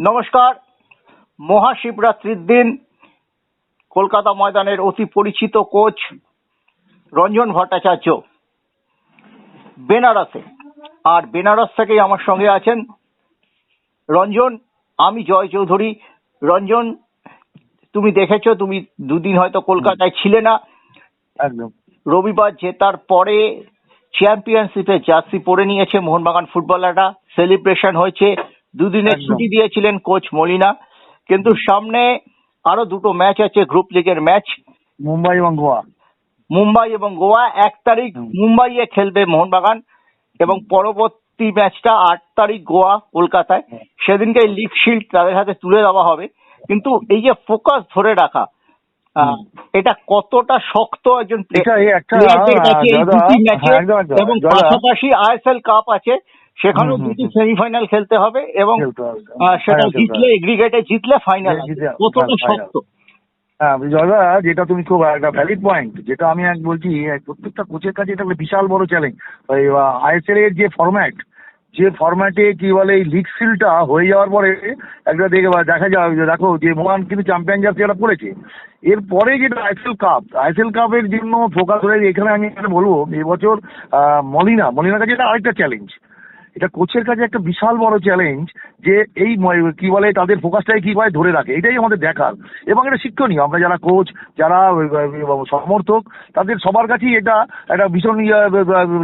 নমস্কার। মহাশিবরাত্রির দিন কলকাতা ময়দানের অতি পরিচিত কোচ রঞ্জন ভট্টাচার্য বেনারসে। আর বেনারস থেকেই আমার সঙ্গে আছেন রঞ্জন আমি জয় চৌধুরী। রঞ্জন তুমি দেখেছ তুমি দুদিন হয়তো কলকাতায় ছিলে না। একদম। রবিবার জেতার পরে চ্যাম্পিয়নশিপে জার্সি পরে নিয়েছে মোহনবাগান ফুটবলাররা। সেলিব্রেশন হয়েছে। দুদিনের ছুটি দিয়েছিলেন কোচ মলিনা কিন্তু সামনে আরও দুটো ম্যাচ আছে গ্রুপ লিগের ম্যাচ। মুম্বাই এবং গোয়া। মুম্বাই এবং গোয়া এক তারিখ। মুম্বাইয়ে খেলবে মোহনবাগান এবং পরবর্তী ম্যাচটা আট তারিখ গোয়া কলকাতায়। সেদিনকে লিগ শিল্ড তাদের হাতে তুলে দেওয়া হবে। কিন্তু এই যে ফোকাস ধরে রাখা এটা কতটা শক্ত একজন কাছে হ্যাঁ। এবং পাশাপাশি আইএসএল কাপ আছে। সেখানেও দুটি। সেমিফাইনাল খেলতে হবে এবং সেটা জিতলে। এগ্রিগেটে জিতলে ফাইনাল জিতলে কতটা শক্ত? হ্যাঁ দাদা যেটা তুমি খুব একটা ভ্যালিড পয়েন্ট যেটা আমি এক বলছি প্রত্যেকটা কোচের কাছে এটা একটা বিশাল বড় চ্যালেঞ্জ আইএসএল এর যে ফরম্যাট যে ফরম্যাটে কি বলে এই লিগ সিলটা হয়ে যাওয়ার পরে একটা দেখে দেখা যায় দেখো যে মোহান কিন্তু চ্যাম্পিয়ন জার্সি একটা পড়েছে এরপরে যেটা আইএসএল কাপ আইএসএল কাপের জন্য ফোকাস হয়ে এখানে আমি বলব এবছর মলিনা মলিনার কাছে এটা আরেকটা চ্যালেঞ্জ এটা কোচের কাছে একটা বিশাল বড় চ্যালেঞ্জ যে এই কি বলে, তাদের ফোকাসটাকে কীভাবে ধরে রাখে। এটাই আমাদের দেখার। এবং এটা শিক্ষণীয়। আমরা যারা কোচ যারা সমর্থক, তাদের সবার কাছেই এটা একটা ভীষণ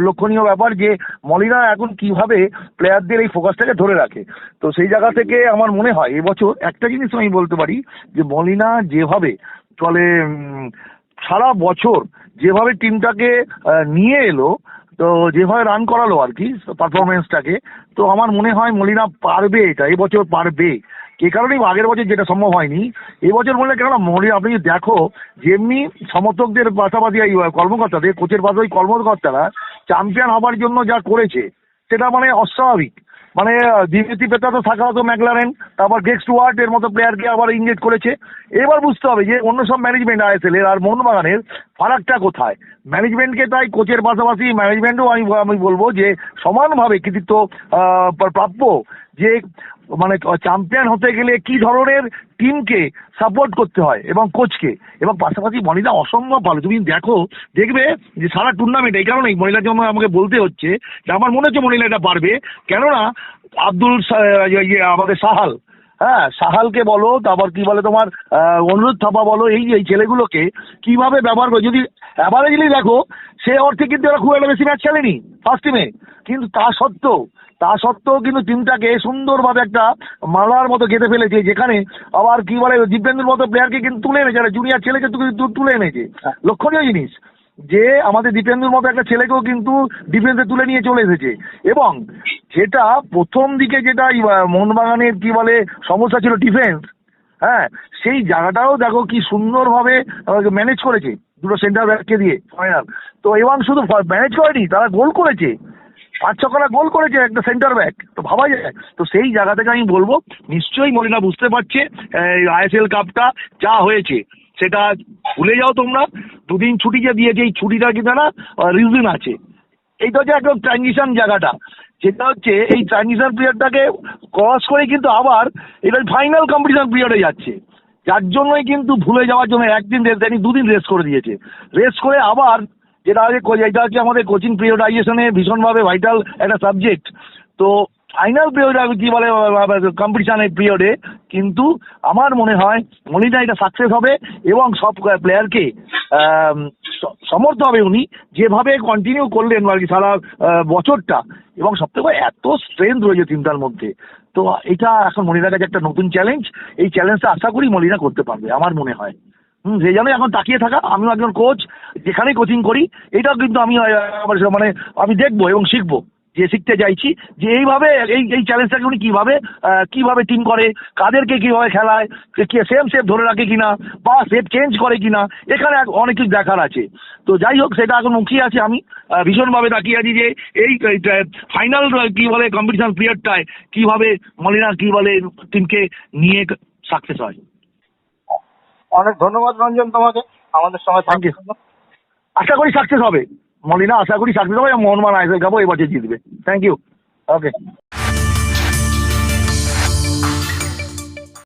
লক্ষণীয় ব্যাপার যে মলিনা এখন কীভাবে প্লেয়ারদের এই ফোকাসটাকে ধরে রাখে। তো সেই জায়গা থেকে আমার মনে হয়, এবছর একটা জিনিস আমি বলতে পারি যে মলিনা যেভাবে চলে সারা বছর যেভাবে টিমটাকে নিয়ে এলো তো যেভাবে রান করালো আর কি পারফরমেন্সটাকে তো আমার মনে হয় মলিনা পারবে এটা এবছর পারবে। এ কারণেই আগের বছর যেটা সম্ভব হয়নি এবছর বললে কেন মলিনা, আপনি যদি দেখো, যেমনি সমর্থকদের পাশাপাশি এই কর্মকর্তাদের, কোচের পাশাপাশি কর্মকর্তারা চ্যাম্পিয়ন হবার জন্য যা করেছে, সেটা মানে অস্বাভাবিক। মানে দ্বিতীয় পেতা তো থাকা হতো ম্যাকলারেন, তারপর গেক্স ওয়ার্ড এর মতো প্লেয়ারকে আবার ইংগেজ করেছে। এবার বুঝতে হবে যে, অন্য সব ম্যানেজমেন্ট আইএসএল এর আর মোহনবাগানের ফারাকটা কোথায়? ম্যানেজমেন্টকে তাই কোচের পাশাপাশি ম্যানেজমেন্টও আমি আমি বলব যে, সমানভাবে কৃতিত্ব প্রাপ্য যে মানে চ্যাম্পিয়ন হতে গেলে কি ধরনের টিমকে সাপোর্ট করতে হয় এবং কোচকে এবং পাশাপাশি মনিলা অসম্ভব ভালো। তুমি দেখো, দেখবে যে সারা টুর্নামেন্ট এই কারণেই মহিলার জন্য আমাকে বলতে হচ্ছে যে আমার মনে হচ্ছে মহিলা এটা পারবে। কেননা আব্দুল ইয়ে- ইয়ে আমাদের সাহাল। হ্যাঁ সাহালকে বলো, তারপর কি বলে তোমার অনুরোধ থাপা বলো, এই এই ছেলেগুলোকে কীভাবে ব্যবহার করে যদি অ্যাভারেজলি দেখো, সে অর্থে কিন্তু এরা খুব একটা বেশি ম্যাচ খেলেনি ফার্স্ট টিমে কিন্তু তা সত্ত্বেও তা সত্ত্বেও কিন্তু টিমটাকে সুন্দরভাবে একটা মালার মতো গেঁথে ফেলেছে যেখানে আবার কি বলে দিব্যেন্দুর মতো প্লেয়ারকে কিন্তু তুলে এনেছে একটা জুনিয়র ছেলেকে তুলে এনেছে। লক্ষণীয় জিনিস যে আমাদের দীপেন্দুর মতো একটা ছেলেকেও কিন্তু ডিফেন্সে তুলে নিয়ে চলে এসেছে। এবং যেটা প্রথম দিকে যেটা মোহনবাগানের কি বলে সমস্যা ছিল ডিফেন্স হ্যাঁ সেই জায়গাটাও দেখো কি সুন্দরভাবে ম্যানেজ করেছে। দুটো সেন্টার ব্যাককে দিয়ে ফাইনাল তো এবং শুধু ম্যানেজ করেনি তারা গোল করেছে। পাঁচ ছখানা গোল করেছে একটা সেন্টার ব্যাক তো ভাবা যায়। তো সেই জায়গা থেকে আমি বলব, নিশ্চয়ই মলিনা বুঝতে পারছে আইএসএল কাপটা যা হয়েছে, সেটা ভুলে যাও তোমরা। দুদিন ছুটি যে দিয়েছে, এই ছুটিটা কিন্তু না রিজন আছে। এইটা হচ্ছে একদম ট্রানজিশন জায়গাটা। যেটা হচ্ছে, এই ট্রানজিশন পিরিয়ডটাকে ক্রস করে কিন্তু আবার এটা ফাইনাল কম্পিটিশন পিরিয়ডে যাচ্ছে। যার জন্যই কিন্তু ভুলে যাওয়ার জন্য একদিন রেস্ট দেয়নি, দুদিন রেস্ট করে দিয়েছে। রেস্ট করে আবার যেটা হচ্ছে এটা হচ্ছে আমাদের কোচিং পিরিয়ডাইজেশনে ভীষণভাবে ভাইটাল একটা সাবজেক্ট তো ফাইনাল পিরিয়ড কি বলে কম্পিটিশনের পিরিয়ডে কিন্তু আমার মনে হয় মলিনা এটা সাকসেস হবে এবং সব প্লেয়ারকে সমর্থ হবে উনি যেভাবে কন্টিনিউ করলেন আর কি সারা বছরটা। এবং সবথেকে এত স্ট্রেংথ রয়েছে তিনটার মধ্যে। তো এটা এখন মলিনার কাছে একটা নতুন চ্যালেঞ্জ এই চ্যালেঞ্জটা আশা করি মলিনা করতে পারবে, আমার মনে হয়। হুম সেই জন্যই এখন তাকিয়ে থাকা, আমিও একজন কোচ যেখানেই কোচিং করি, এটাও কিন্তু আমি মানে আমি দেখব এবং শিখব, যে শিখতে চাইছি, যে এইভাবে, এই এই চ্যালেঞ্জটাকে উনি কীভাবে কীভাবে টিম করে, কাদেরকে কীভাবে খেলায়, কে সেম সেপ ধরে রাখে কিনা, বা সেপ চেঞ্জ করে কিনা, এখানে অনেক কিছু দেখার আছে। তো যাই হোক, সেটা এখন মুখিয়ে আছি আমি ভীষণভাবে তাকিয়ে আছি যে এই ফাইনাল কি বলে কম্পিটিশন পিরিয়ডটায় কীভাবে মলিনা, কি বলে টিমকে নিয়ে সাকসেস হয়। অনেক ধন্যবাদ রঞ্জন তোমাকে আমাদের সঙ্গে থ্যাংক ইউ আশা করি সাকসেস হবে। মলিনা আশা করি সাকসেস হবে এবং আইসে গাবো এবার জিতবে। Thank you okay